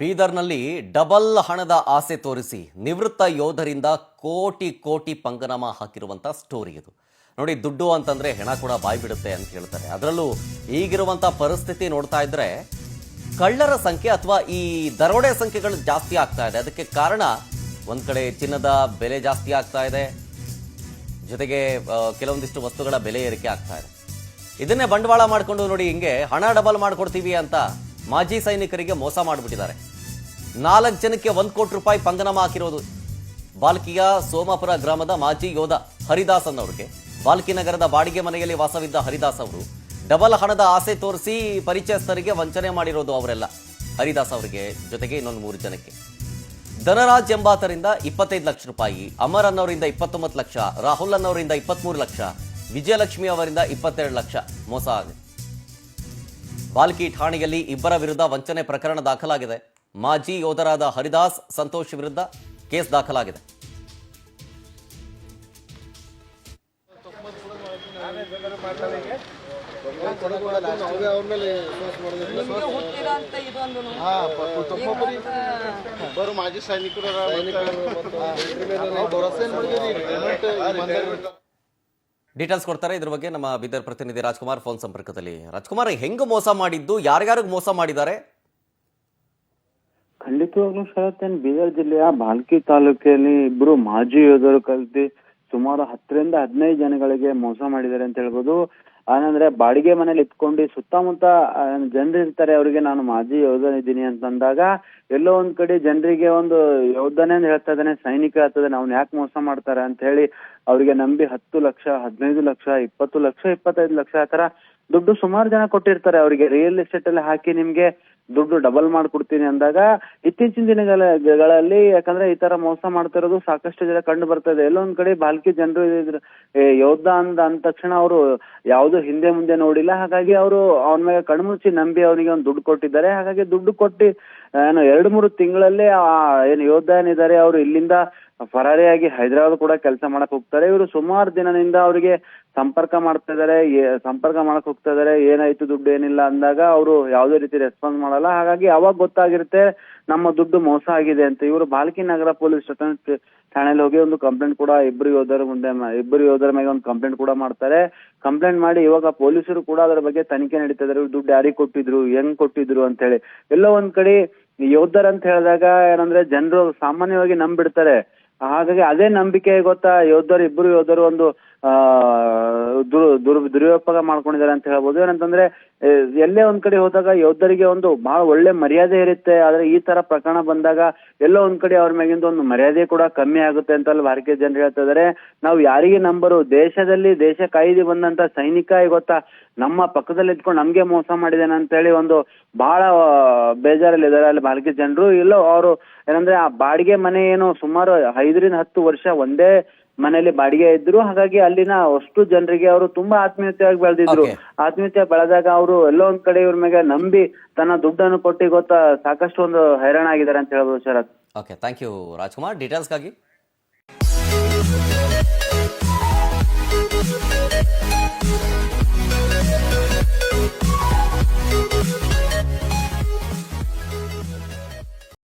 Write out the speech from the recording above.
ಬೀದರ್ನಲ್ಲಿ ಡಬಲ್ ಹಣದ ಆಸೆ ತೋರಿಸಿ ನಿವೃತ್ತ ಯೋಧರಿಂದ ಕೋಟಿ ಕೋಟಿ ಪಂಗನಾಮ ಹಾಕಿರುವಂಥ ಸ್ಟೋರಿ ಇದು. ನೋಡಿ, ದುಡ್ಡು ಅಂತಂದ್ರೆ ಹೆಣ ಕೂಡ ಬಾಯಿ ಬಿಡುತ್ತೆ ಅಂತ ಹೇಳ್ತಾರೆ. ಅದರಲ್ಲೂ ಈಗಿರುವಂಥ ಪರಿಸ್ಥಿತಿ ನೋಡ್ತಾ ಇದ್ರೆ ಕಳ್ಳರ ಸಂಖ್ಯೆ ಅಥವಾ ಈ ದರೋಡೆ ಸಂಖ್ಯೆಗಳು ಜಾಸ್ತಿ ಆಗ್ತಾ ಇದೆ. ಅದಕ್ಕೆ ಕಾರಣ ಒಂದು ಕಡೆ ಚಿನ್ನದ ಬೆಲೆ ಜಾಸ್ತಿ ಆಗ್ತಾ ಇದೆ. ಜೊತೆಗೆ ಕೆಲವೊಂದಿಷ್ಟು ವಸ್ತುಗಳ ಬೆಲೆ ಏರಿಕೆ ಆಗ್ತಾ ಇದೆ. ಇದನ್ನೇ ಬಂಡವಾಳ ಮಾಡಿಕೊಂಡು ನೋಡಿ, ಹಿಂಗೆ ಹಣ ಡಬಲ್ ಮಾಡಿಕೊಡ್ತೀವಿ ಅಂತ ಮಾಜಿ ಸೈನಿಕರಿಗೆ ಮೋಸ ಮಾಡಿಬಿಟ್ಟಿದ್ದಾರೆ. ನಾಲ್ಕು ಜನಕ್ಕೆ ಒಂದು ಕೋಟಿ ರೂಪಾಯಿ ಪಂಗನಾಮ ಹಾಕಿರೋದು ಬಾಲ್ಕಿಯ ಸೋಮಾಪುರ ಗ್ರಾಮದ ಮಾಜಿ ಯೋಧ ಹರಿದಾಸ್ ಅನ್ನೋರಿಗೆ ಬಾಲ್ಕಿ ನಗರದ ಬಾಡಿಗೆ ಮನೆಯಲ್ಲಿ ವಾಸವಿದ್ದ ಹರಿದಾಸ್ ಅವರು ಡಬಲ್ ಹಣದ ಆಸೆ ತೋರಿಸಿ ಪರಿಚಯಸ್ಥರಿಗೆ ವಂಚನೆ ಮಾಡಿರೋದು ಅವರೆಲ್ಲ. ಹರಿದಾಸ್ ಅವರಿಗೆ ಜೊತೆಗೆ ಇನ್ನೊಂದು ಮೂರು ಜನಕ್ಕೆ. ಧನರಾಜ್ ಎಂಬಾತರಿಂದ ಇಪ್ಪತ್ತೈದು ಲಕ್ಷ ರೂಪಾಯಿ, ಅಮರ್ ಅನ್ನೋರಿಂದ ಇಪ್ಪತ್ತೊಂಬತ್ತು ಲಕ್ಷ, ರಾಹುಲ್ ಅನ್ನೋರಿಂದ ಇಪ್ಪತ್ತ್ಮೂರು ಲಕ್ಷ, ವಿಜಯಲಕ್ಷ್ಮಿ ಅವರಿಂದ ಇಪ್ಪತ್ತೆರಡು ಲಕ್ಷ ಮೋಸ ಆಗಿದೆ. ಬಾಲ್ಕಿ ಠಾಣೆಯಲ್ಲಿ ಇಬ್ಬರ ವಿರುದ್ಧ ವಂಚನೆ ಪ್ರಕರಣ ದಾಖಲಾಗಿದೆ. ಮಾಜಿ ಯೋಧರಾದ ಹರಿದಾಸ್ ಸಂತೋಷ್ ವಿರುದ್ಧ ಕೇಸ್ ದಾಖಲಾಗಿದೆ. ಡೀಟೇಲ್ಸ್ ಕೊಡ್ತಾರೆ. ಇದ್ರ ಬಗ್ಗೆ ನಮ್ಮ ಬಿದರ್ ಪ್ರತಿನಿಧಿ ರಾಜ್ಕುಮಾರ್ ಫೋನ್ ಸಂಪರ್ಕದಲ್ಲಿ. ರಾಜ್ಕುಮಾರ್, ಹೆಂಗ್ ಮೋಸ ಮಾಡಿದ್ದು, ಯಾರ್ಯಾರಿಗೆ ಮೋಸ ಮಾಡಿದ್ದಾರೆ? ಖಂಡಿತವಾಗ್ಲೂ ಶರತ್ ಏನ್ ಬೀದರ್ ಜಿಲ್ಲೆಯ ಬಾಲ್ಕಿ ತಾಲೂಕಿನಲ್ಲಿ ಇಬ್ರು ಮಾಜಿ ಯೋಧರು ಕಲ್ತಿ ಸುಮಾರು ಹತ್ತರಿಂದ ಹದಿನೈದು ಜನಗಳಿಗೆ ಮೋಸ ಮಾಡಿದ್ದಾರೆ ಅಂತ ಹೇಳ್ಬೋದು. ಏನಂದ್ರೆ ಬಾಡಿಗೆ ಮನೇಲಿ ಇಟ್ಕೊಂಡು ಸುತ್ತಮುತ್ತ ಜನರು ಇರ್ತಾರೆ, ಅವರಿಗೆ ನಾನು ಮಾಜಿ ಯೋಧನ ಇದ್ದೀನಿ ಅಂತಂದಾಗ ಎಲ್ಲೋ ಒಂದ್ ಕಡೆ ಜನರಿಗೆ ಒಂದು ಯೋಧನೆ ಹೇಳ್ತಾ ಇದ್ದಾನೆ, ಸೈನಿಕ ಆಗ್ತದೆ ಅವ್ನ ಯಾಕೆ ಮೋಸ ಮಾಡ್ತಾರೆ ಅಂತ ಹೇಳಿ ಅವರಿಗೆ ನಂಬಿ ಹತ್ತು ಲಕ್ಷ, ಹದಿನೈದು ಲಕ್ಷ, ಇಪ್ಪತ್ತು ಲಕ್ಷ, ಇಪ್ಪತ್ತೈದು ಲಕ್ಷ ಆತರ ದುಡ್ಡು ಸುಮಾರು ಜನ ಕೊಟ್ಟಿರ್ತಾರೆ. ಅವರಿಗೆ ರಿಯಲ್ ಎಸ್ಟೇಟ್ ಅಲ್ಲಿ ಹಾಕಿ ನಿಮ್ಗೆ ದುಡ್ಡು ಡಬಲ್ ಮಾಡ್ಕೊಡ್ತೀನಿ ಅಂದಾಗ ಇತ್ತೀಚಿನ ದಿನಗಳಲ್ಲಿ ಯಾಕಂದ್ರೆ ಈ ತರ ಮೋಸ ಮಾಡ್ತಿರೋದು ಸಾಕಷ್ಟು ಜನ ಕಂಡು ಬರ್ತಾ ಇದೆ. ಎಲ್ಲೊಂದ್ ಕಡೆ ಬಾಲ್ಕಿ ಜನರು ಯೋಧ ಅಂದ ಅಂದ ತಕ್ಷಣ ಅವರು ಯಾವ್ದು ಹಿಂದೆ ಮುಂದೆ ನೋಡಿಲ್ಲ. ಹಾಗಾಗಿ ಅವರು ಅವನ ಮೇಲೆ ಕಣ್ಮುಚ್ಚಿ ನಂಬಿ ಅವನಿಗೆ ಒಂದು ದುಡ್ಡು ಕೊಟ್ಟಿದ್ದಾರೆ. ಹಾಗಾಗಿ ದುಡ್ಡು ಕೊಟ್ಟಿ, ಏನು, ಎರಡು, ಮೂರು ತಿಂಗಳಲ್ಲೇ ಆ, ಏನು ಯೋಧ ಏನಿದ್ದಾರೆ, ಅವರು ಇಲ್ಲಿಂದ ಫರಾರಿಯಾಗಿ ಹೈದರಾಬಾದ್ ಕೂಡ ಕೆಲಸ ಮಾಡಕ್ ಹೋಗ್ತಾರೆ. ಇವರು ಸುಮಾರು ದಿನದಿಂದ ಅವರಿಗೆ ಸಂಪರ್ಕ ಮಾಡ್ತಾ ಇದಾರೆ. ಸಂಪರ್ಕ ಮಾಡಕ್ ಹೋಗ್ತಾ ಇದಾರೆ. ಏನಾಯ್ತು, ದುಡ್ಡು ಏನಿಲ್ಲ ಅಂದಾಗ ಅವರು ಯಾವುದೇ ರೀತಿ ರೆಸ್ಪಾನ್ಸ್ ಮಾಡಲ್ಲ. ಹಾಗಾಗಿ ಅವಾಗ ಗೊತ್ತಾಗಿರುತ್ತೆ ನಮ್ಮ ದುಡ್ಡು ಮೋಸ ಆಗಿದೆ ಅಂತ. ಇವರು ಬಾಲ್ಕಿ ನಗರ ಪೊಲೀಸ್ ಸ್ಟೇಷನ್ ಠಾಣೆಯಲ್ಲಿ ಹೋಗಿ ಒಂದು ಕಂಪ್ಲೇಂಟ್ ಕೂಡ ಇಬ್ಬರು ಯೋಧರ ಮುಂದೆ ಇಬ್ಬರು ಯೋಧರ ಮೇಲೆ ಒಂದು ಕಂಪ್ಲೇಂಟ್ ಕೂಡ ಮಾಡ್ತಾರೆ. ಕಂಪ್ಲೇಂಟ್ ಮಾಡಿ ಇವಾಗ ಪೊಲೀಸರು ಕೂಡ ಅದರ ಬಗ್ಗೆ ತನಿಖೆ ನಡೀತಾ ಇದಾರೆ. ದುಡ್ಡು ಯಾರಿಗೆ ಕೊಟ್ಟಿದ್ರು, ಹೆಂಗ್ ಕೊಟ್ಟಿದ್ರು ಅಂತ ಹೇಳಿ. ಎಲ್ಲೋ ಒಂದ್ ಕಡೆ ಯೋಧರ್ ಅಂತ ಹೇಳಿದಾಗ ಏನಂದ್ರೆ ಜನರು ಸಾಮಾನ್ಯವಾಗಿ ನಂಬಿಡ್ತಾರೆ. ಹಾಗಾಗಿ ಅದೇ ನಂಬಿಕೆ ಗೊತ್ತಾ? ಯೋಧರು ಇಬ್ಬರು ಯೋಧರು ಒಂದು, ಆ, ದುರ್ ದುರ್ ಮಾಡ್ಕೊಂಡಿದ್ದಾರೆ ಅಂತ ಹೇಳ್ಬೋದು. ಏನಂತಂದ್ರೆ ಎಲ್ಲೇ ಒಂದ್ ಕಡೆ ಹೋದಾಗ ಯೋಧರಿಗೆ ಒಂದು ಬಹಳ ಒಳ್ಳೆ ಮರ್ಯಾದೆ ಇರುತ್ತೆ. ಆದ್ರೆ ಈ ತರ ಪ್ರಕರಣ ಬಂದಾಗ ಎಲ್ಲೋ ಒಂದ್ ಕಡೆ ಅವ್ರ ಮ್ಯಾಗಿಂದ ಒಂದು ಮರ್ಯಾದೆ ಕೂಡ ಕಮ್ಮಿ ಆಗುತ್ತೆ ಅಂತ ಅಲ್ಲಿ ಭಾರತೀಯ ಜನರು ಹೇಳ್ತಾ ಇದಾರೆ. ನಾವು ಯಾರಿಗೆ ನಂಬರು? ದೇಶದಲ್ಲಿ ದೇಶ ಕಾಯ್ದೆ ಬಂದಂತ ಸೈನಿಕ ಗೊತ್ತಾ? ನಮ್ಮ ಪಕ್ಕದಲ್ಲಿ ಇದ್ಕೊಂಡು ನಮ್ಗೆ ಮೋಸ ಮಾಡಿದಾನೆ ಅಂತ ಹೇಳಿ ಒಂದು ಬಹಳ ಬೇಜಾರಲ್ಲಿ ಇದಾರೆ ಅಲ್ಲಿ ಭಾರತೀಯ ಜನರು. ಇಲ್ಲೋ ಅವರು ಏನಂದ್ರೆ ಆ ಬಾಡಿಗೆ ಮನೆ ಏನು ಸುಮಾರು ಐದರಿಂದ ಹತ್ತು ವರ್ಷ ಒಂದೇ ಮನೆಯಲ್ಲಿ ಬಾಡಿಗೆ ಇದ್ರು. ಹಾಗಾಗಿ ಅಲ್ಲಿನ ಅಷ್ಟು ಜನರಿಗೆ ಅವರು ತುಂಬಾ ಆತ್ಮೀಯತೆಯಾಗಿ ಬೆಳೆದಿದ್ರು. ಆತ್ಮೀಯತೆ ಬೆಳೆದಾಗ ಅವರು ಎಲ್ಲೋ ಒಂದ್ ಕಡೆ ಇವ್ರ ಮೇಲೆ ನಂಬಿ ತನ್ನ ದುಡ್ಡನ್ನು ಕೊಟ್ಟು ಗೊತ್ತಾ ಸಾಕಷ್ಟು ಒಂದು ಹೈರಾಣ ಆಗಿದ್ದಾರೆ ಅಂತ ಹೇಳ್ಬೋದು Sharath. Okay thank you Rajkumar ಡೀಟೇಲ್ಸ್ಗಾಗಿ